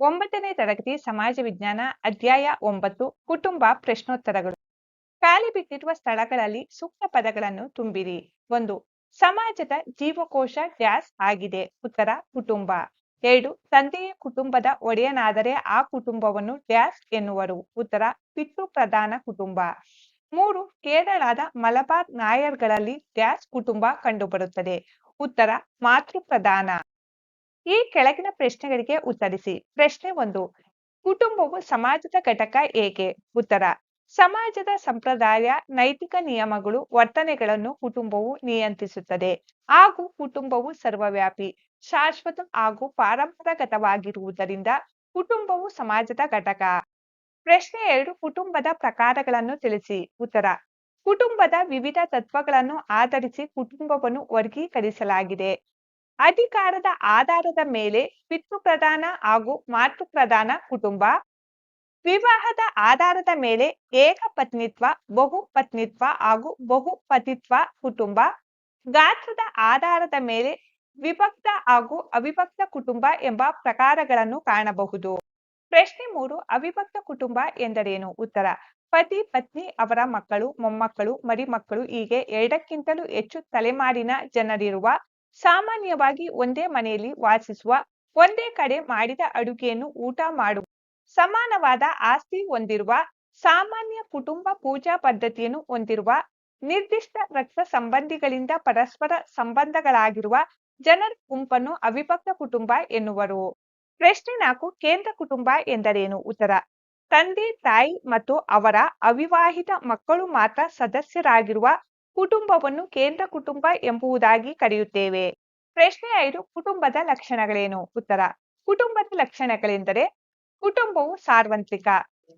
ಒಂಬತ್ತನೇ ತರಗತಿ ಸಮಾಜ ವಿಜ್ಞಾನ, ಅಧ್ಯಾಯ ಒಂಬತ್ತು, ಕುಟುಂಬ ಪ್ರಶ್ನೋತ್ತರಗಳು. ಖಾಲಿ ಬಿಟ್ಟಿರುವ ಸ್ಥಳಗಳಲ್ಲಿ ಸೂಕ್ತ ಪದಗಳನ್ನು ತುಂಬಿರಿ. ಒಂದು, ಸಮಾಜದ ಜೀವಕೋಶ ಡ್ಯಾಸ್ ಆಗಿದೆ. ಉತ್ತರ, ಕುಟುಂಬ. ಎರಡು, ತಂದೆಯ ಕುಟುಂಬದ ಒಡೆಯನಾದರೆ ಆ ಕುಟುಂಬವನ್ನು ಡ್ಯಾಸ್ ಎನ್ನುವರು. ಉತ್ತರ, ಪಿತೃ ಪ್ರಧಾನ ಕುಟುಂಬ. ಮೂರು, ಕೇರಳದ ಮಲಬಾರ್ ನಾಯರ್ಗಳಲ್ಲಿ ಡ್ಯಾಸ್ ಕುಟುಂಬ ಕಂಡುಬರುತ್ತದೆ. ಉತ್ತರ, ಮಾತೃ ಪ್ರಧಾನ. ಈ ಕೆಳಗಿನ ಪ್ರಶ್ನೆಗಳಿಗೆ ಉತ್ತರಿಸಿ. ಪ್ರಶ್ನೆ ಒಂದು, ಕುಟುಂಬವು ಸಮಾಜದ ಘಟಕ ಏಕೆ? ಉತ್ತರ, ಸಮಾಜದ ಸಂಪ್ರದಾಯ, ನೈತಿಕ ನಿಯಮಗಳು, ವರ್ತನೆಗಳನ್ನು ಕುಟುಂಬವು ನಿಯಂತ್ರಿಸುತ್ತದೆ ಹಾಗೂ ಕುಟುಂಬವು ಸರ್ವವ್ಯಾಪಿ, ಶಾಶ್ವತ ಹಾಗೂ ಪಾರಂಪರಾಗತವಾಗಿರುವುದರಿಂದ ಕುಟುಂಬವು ಸಮಾಜದ ಘಟಕ. ಪ್ರಶ್ನೆ ಎರಡು, ಕುಟುಂಬದ ಪ್ರಕಾರಗಳನ್ನು ತಿಳಿಸಿ. ಉತ್ತರ, ಕುಟುಂಬದ ವಿವಿಧ ತತ್ವಗಳನ್ನು ಆಧರಿಸಿ ಕುಟುಂಬವನ್ನು ವರ್ಗೀಕರಿಸಲಾಗಿದೆ. ಅಧಿಕಾರದ ಆಧಾರದ ಮೇಲೆ ಪಿತೃಪ್ರಧಾನ ಹಾಗೂ ಮಾತೃಪ್ರಧಾನ ಕುಟುಂಬ. ವಿವಾಹದ ಆಧಾರದ ಮೇಲೆ ಏಕಪತ್ನಿತ್ವ ಬಹುಪತ್ನಿತ್ವ ಹಾಗೂ ಬಹುಪತಿತ್ವ ಕುಟುಂಬ. ಗಾತ್ರದ ಆಧಾರದ ಮೇಲೆ ವಿಭಕ್ತ ಹಾಗೂ ಅವಿಭಕ್ತ ಕುಟುಂಬ ಎಂಬ ಪ್ರಕಾರಗಳನ್ನು ಕಾಣಬಹುದು. ಪ್ರಶ್ನೆ ಮೂರು, ಅವಿಭಕ್ತ ಕುಟುಂಬ ಎಂದರೇನು? ಉತ್ತರ, ಪತಿ, ಪತ್ನಿ, ಅವರ ಮಕ್ಕಳು, ಮೊಮ್ಮಕ್ಕಳು, ಮರಿಮಕ್ಕಳು ಹೀಗೆ ಎರಡಕ್ಕಿಂತಲೂ ಹೆಚ್ಚು ತಲೆಮಾರಿನ ಜನರಿರುವ ಸಾಮಾನ್ಯವಾಗಿ ಒಂದೇ ಮನೆಯಲ್ಲಿ ವಾಸಿಸುವ, ಒಂದೇ ಕಡೆ ಮಾಡಿದ ಅಡುಗೆಯನ್ನು ಊಟ ಮಾಡುವ, ಸಮಾನವಾದ ಆಸ್ತಿ ಹೊಂದಿರುವ, ಸಾಮಾನ್ಯ ಕುಟುಂಬ ಪೂಜಾ ಪದ್ಧತಿಯನ್ನು ಹೊಂದಿರುವ, ನಿರ್ದಿಷ್ಟ ರಕ್ತ ಸಂಬಂಧಿಗಳಿಂದ ಪರಸ್ಪರ ಸಂಬಂಧಗಳಾಗಿರುವ ಜನರ ಗುಂಪನ್ನು ಅವಿಭಕ್ತ ಕುಟುಂಬ ಎನ್ನುವರು. ಪ್ರಶ್ನೆ ನಾಲ್ಕು, ಕೇಂದ್ರ ಕುಟುಂಬ ಎಂದರೇನು? ಉತ್ತರ, ತಂದೆ, ತಾಯಿ ಮತ್ತು ಅವರ ಅವಿವಾಹಿತ ಮಕ್ಕಳು ಮಾತ್ರ ಸದಸ್ಯರಾಗಿರುವ ಕುಟುಂಬವನ್ನು ಕೇಂದ್ರ ಕುಟುಂಬ ಎಂಬುದಾಗಿ ಕರೆಯುತ್ತೇವೆ. ಪ್ರಶ್ನೆ ಐದು, ಕುಟುಂಬದ ಲಕ್ಷಣಗಳೇನು? ಉತ್ತರ, ಕುಟುಂಬದ ಲಕ್ಷಣಗಳೆಂದರೆ ಕುಟುಂಬವು ಸಾರ್ವತ್ರಿಕ.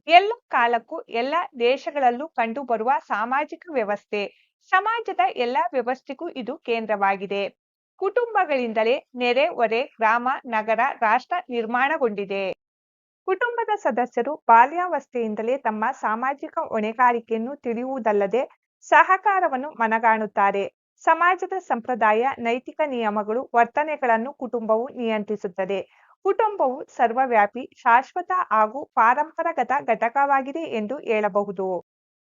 ಎಲ್ಲ ಕಾಲಕ್ಕೂ ಎಲ್ಲ ದೇಶಗಳಲ್ಲೂ ಕಂಡುಬರುವ ಸಾಮಾಜಿಕ ವ್ಯವಸ್ಥೆ. ಸಮಾಜದ ಎಲ್ಲ ವ್ಯವಸ್ಥೆಗೂ ಇದು ಕೇಂದ್ರವಾಗಿದೆ. ಕುಟುಂಬಗಳಿಂದಲೇ ನೆರೆ, ಹೊರೆ, ಗ್ರಾಮ, ನಗರ, ರಾಷ್ಟ್ರ ನಿರ್ಮಾಣಗೊಂಡಿದೆ. ಕುಟುಂಬದ ಸದಸ್ಯರು ಬಾಲ್ಯಾವಸ್ಥೆಯಿಂದಲೇ ತಮ್ಮ ಸಾಮಾಜಿಕ ಹೊಣೆಗಾರಿಕೆಯನ್ನು ತಿಳಿಯುವುದಲ್ಲದೆ ಸಹಕಾರವನ್ನು ಮನಗಾಣುತ್ತಾರೆ. ಸಮಾಜದ ಸಂಪ್ರದಾಯ, ನೈತಿಕ ನಿಯಮಗಳು, ವರ್ತನೆಗಳನ್ನು ಕುಟುಂಬವು ನಿಯಂತ್ರಿಸುತ್ತದೆ. ಕುಟುಂಬವು ಸರ್ವವ್ಯಾಪಿ, ಶಾಶ್ವತ ಹಾಗೂ ಪಾರಂಪರಗತ ಘಟಕವಾಗಿದೆ ಎಂದು ಹೇಳಬಹುದು.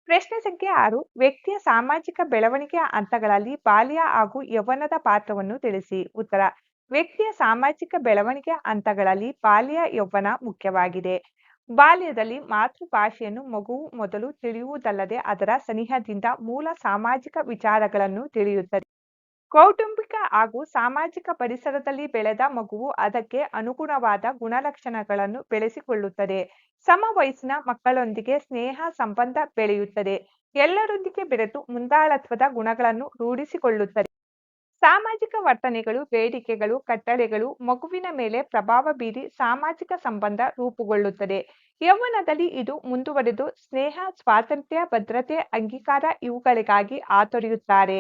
ಪ್ರಶ್ನೆ ಸಂಖ್ಯೆ ಆರು, ವ್ಯಕ್ತಿಯ ಸಾಮಾಜಿಕ ಬೆಳವಣಿಗೆಯ ಹಂತಗಳಲ್ಲಿ ಬಾಲ್ಯ ಹಾಗೂ ಯೌವನದ ಪಾತ್ರವನ್ನು ತಿಳಿಸಿ. ಉತ್ತರ, ವ್ಯಕ್ತಿಯ ಸಾಮಾಜಿಕ ಬೆಳವಣಿಗೆಯ ಹಂತಗಳಲ್ಲಿ ಬಾಲ್ಯ, ಯೌವನ ಮುಖ್ಯವಾಗಿದೆ. ಬಾಲ್ಯದಲ್ಲಿ ಮಾತೃಭಾಷೆಯನ್ನು ಮಗುವು ಮೊದಲು ತಿಳಿಯುವುದಲ್ಲದೆ ಅದರ ಸನಿಹದಿಂದ ಮೂಲ ಸಾಮಾಜಿಕ ವಿಚಾರಗಳನ್ನು ತಿಳಿಯುತ್ತದೆ. ಕೌಟುಂಬಿಕ ಹಾಗೂ ಸಾಮಾಜಿಕ ಪರಿಸರದಲ್ಲಿ ಬೆಳೆದ ಮಗುವು ಅದಕ್ಕೆ ಅನುಗುಣವಾದ ಗುಣಲಕ್ಷಣಗಳನ್ನು ಬೆಳೆಸಿಕೊಳ್ಳುತ್ತದೆ. ಸಮ ವಯಸ್ಸಿನ ಮಕ್ಕಳೊಂದಿಗೆ ಸ್ನೇಹ ಸಂಬಂಧ ಬೆಳೆಯುತ್ತದೆ. ಎಲ್ಲರೊಂದಿಗೆ ಬೆರೆತು ಮುಂದಾಳತ್ವದ ಗುಣಗಳನ್ನು ರೂಢಿಸಿಕೊಳ್ಳುತ್ತದೆ. ಸಾಮಾಜಿಕ ವರ್ತನೆಗಳು, ಬೇಡಿಕೆಗಳು, ಕಟ್ಟಳೆಗಳು ಮಗುವಿನ ಮೇಲೆ ಪ್ರಭಾವ ಬೀರಿ ಸಾಮಾಜಿಕ ಸಂಬಂಧ ರೂಪುಗೊಳ್ಳುತ್ತದೆ. ಯೌವನದಲ್ಲಿ ಇದು ಮುಂದುವರೆದು ಸ್ನೇಹ, ಸ್ವಾತಂತ್ರ್ಯ, ಭದ್ರತೆ, ಅಂಗೀಕಾರ ಇವುಗಳಿಗಾಗಿ ಆತೊರೆಯುತ್ತಾರೆ.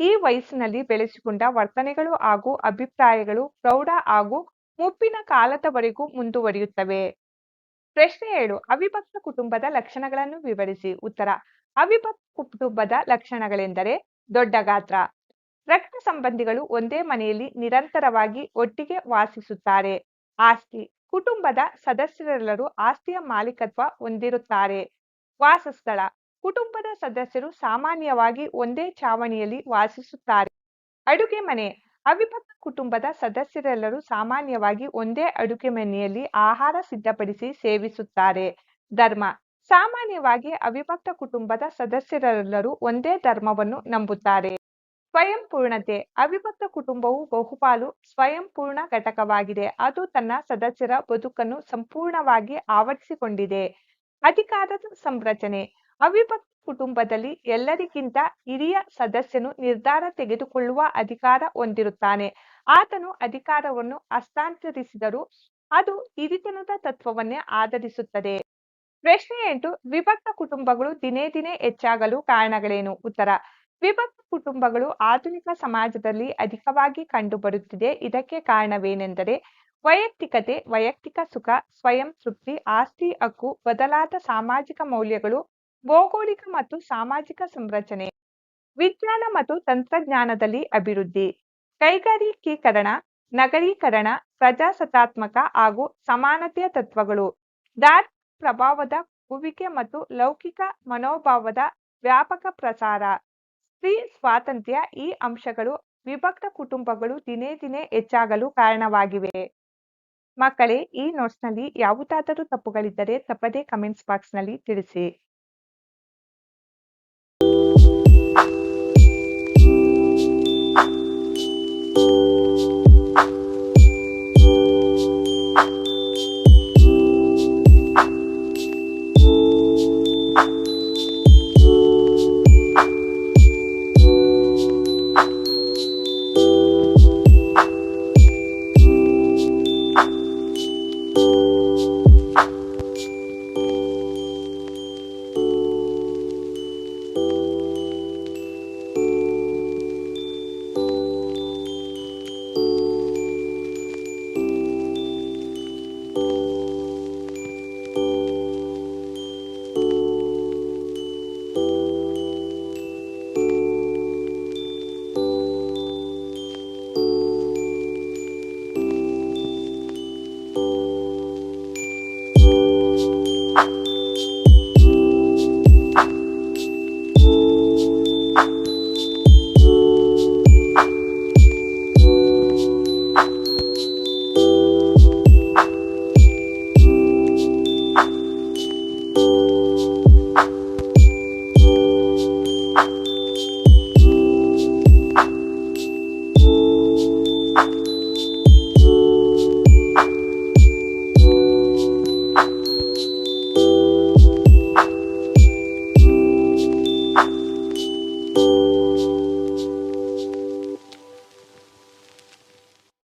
ಈ ವಯಸ್ಸಿನಲ್ಲಿ ಬೆಳೆಸಿಕೊಂಡ ವರ್ತನೆಗಳು ಹಾಗೂ ಅಭಿಪ್ರಾಯಗಳು ಪ್ರೌಢ ಹಾಗೂ ಮುಪ್ಪಿನ ಕಾಲದವರೆಗೂ ಮುಂದುವರಿಯುತ್ತವೆ. ಪ್ರಶ್ನೆ ಏಳು, ಅವಿಭಕ್ತ ಕುಟುಂಬದ ಲಕ್ಷಣಗಳನ್ನು ವಿವರಿಸಿ. ಉತ್ತರ, ಅವಿಭಕ್ತ ಕುಟುಂಬದ ಲಕ್ಷಣಗಳೆಂದರೆ ದೊಡ್ಡ ಗಾತ್ರ. ರಕ್ತ ಸಂಬಂಧಿಗಳು ಒಂದೇ ಮನೆಯಲ್ಲಿ ನಿರಂತರವಾಗಿ ಒಟ್ಟಿಗೆ ವಾಸಿಸುತ್ತಾರೆ. ಆಸ್ತಿ, ಕುಟುಂಬದ ಸದಸ್ಯರೆಲ್ಲರೂ ಆಸ್ತಿಯ ಮಾಲೀಕತ್ವ ಹೊಂದಿರುತ್ತಾರೆ. ವಾಸಸ್ಥಳ, ಕುಟುಂಬದ ಸದಸ್ಯರು ಸಾಮಾನ್ಯವಾಗಿ ಒಂದೇ ಚಾವಣಿಯಲ್ಲಿ ವಾಸಿಸುತ್ತಾರೆ. ಅಡುಗೆ ಮನೆ, ಅವಿಭಕ್ತ ಕುಟುಂಬದ ಸದಸ್ಯರೆಲ್ಲರೂ ಸಾಮಾನ್ಯವಾಗಿ ಒಂದೇ ಅಡುಗೆ ಮನೆಯಲ್ಲಿ ಆಹಾರ ಸಿದ್ಧಪಡಿಸಿ ಸೇವಿಸುತ್ತಾರೆ. ಧರ್ಮ, ಸಾಮಾನ್ಯವಾಗಿ ಅವಿಭಕ್ತ ಕುಟುಂಬದ ಸದಸ್ಯರೆಲ್ಲರೂ ಒಂದೇ ಧರ್ಮವನ್ನು ನಂಬುತ್ತಾರೆ. ಸ್ವಯಂ ಪೂರ್ಣತೆ. ಅವಿಭಕ್ತ ಕುಟುಂಬವು ಬಹುಪಾಲು ಸ್ವಯಂ ಪೂರ್ಣ ಘಟಕವಾಗಿದೆ. ಅದು ತನ್ನ ಸದಸ್ಯರ ಬದುಕನ್ನು ಸಂಪೂರ್ಣವಾಗಿ ಆವರಿಸಿಕೊಂಡಿದೆ. ಅಧಿಕಾರದ ಸಂರಚನೆ. ಅವಿಭಕ್ತ ಕುಟುಂಬದಲ್ಲಿ ಎಲ್ಲರಿಗಿಂತ ಹಿರಿಯ ಸದಸ್ಯನು ನಿರ್ಧಾರ ತೆಗೆದುಕೊಳ್ಳುವ ಅಧಿಕಾರ ಹೊಂದಿರುತ್ತಾನೆ. ಆತನು ಅಧಿಕಾರವನ್ನು ಹಸ್ತಾಂತರಿಸಿದರೂ ಅದು ಹಿರಿತನದ ತತ್ವವನ್ನೇ ಆಧರಿಸುತ್ತದೆ. ಪ್ರಶ್ನೆ ಎಂಟು ವಿಭಕ್ತ ಕುಟುಂಬಗಳು ದಿನೇ ದಿನೇ ಹೆಚ್ಚಾಗಲು ಕಾರಣಗಳೇನು? ಉತ್ತರ ವಿಭಕ್ತ ಕುಟುಂಬಗಳು ಆಧುನಿಕ ಸಮಾಜದಲ್ಲಿ ಅಧಿಕವಾಗಿ ಕಂಡುಬರುತ್ತಿದೆ. ಇದಕ್ಕೆ ಕಾರಣವೇನೆಂದರೆ ವೈಯಕ್ತಿಕತೆ, ವೈಯಕ್ತಿಕ ಸುಖ, ಸ್ವಯಂ ತೃಪ್ತಿ, ಆಸ್ತಿ, ಹಕ್ಕು, ಬದಲಾದ ಸಾಮಾಜಿಕ ಮೌಲ್ಯಗಳು, ಭೌಗೋಳಿಕ ಮತ್ತು ಸಾಮಾಜಿಕ ಸಂರಚನೆ, ವಿಜ್ಞಾನ ಮತ್ತು ತಂತ್ರಜ್ಞಾನದಲ್ಲಿ ಅಭಿವೃದ್ಧಿ, ಕೈಗಾರಿಕೀಕರಣ, ನಗರೀಕರಣ, ಪ್ರಜಾಸತ್ತಾತ್ಮಕ ಹಾಗೂ ಸಮಾನತೆಯ ತತ್ವಗಳು ಧಾರ್ಮಿಕ ಪ್ರಭಾವದ ಕುವಿಕೆ ಮತ್ತು ಲೌಕಿಕ ಮನೋಭಾವದ ವ್ಯಾಪಕ ಪ್ರಸಾರ. ಸ್ತ್ರೀ ಸ್ವಾತಂತ್ರ್ಯ ಈ ಅಂಶಗಳು ವಿಭಕ್ತ ಕುಟುಂಬಗಳು ದಿನೇ ದಿನೇ ಹೆಚ್ಚಾಗಲು ಕಾರಣವಾಗಿವೆ. ಮಕ್ಕಳೇ, ಈ ನೋಟ್ಸ್‌ನಲ್ಲಿ ಯಾವುದಾದರೂ ತಪ್ಪುಗಳಿದ್ದರೆ ತಪ್ಪದೇ ಕಮೆಂಟ್ಸ್ ಬಾಕ್ಸ್‌ನಲ್ಲಿ ತಿಳಿಸಿ.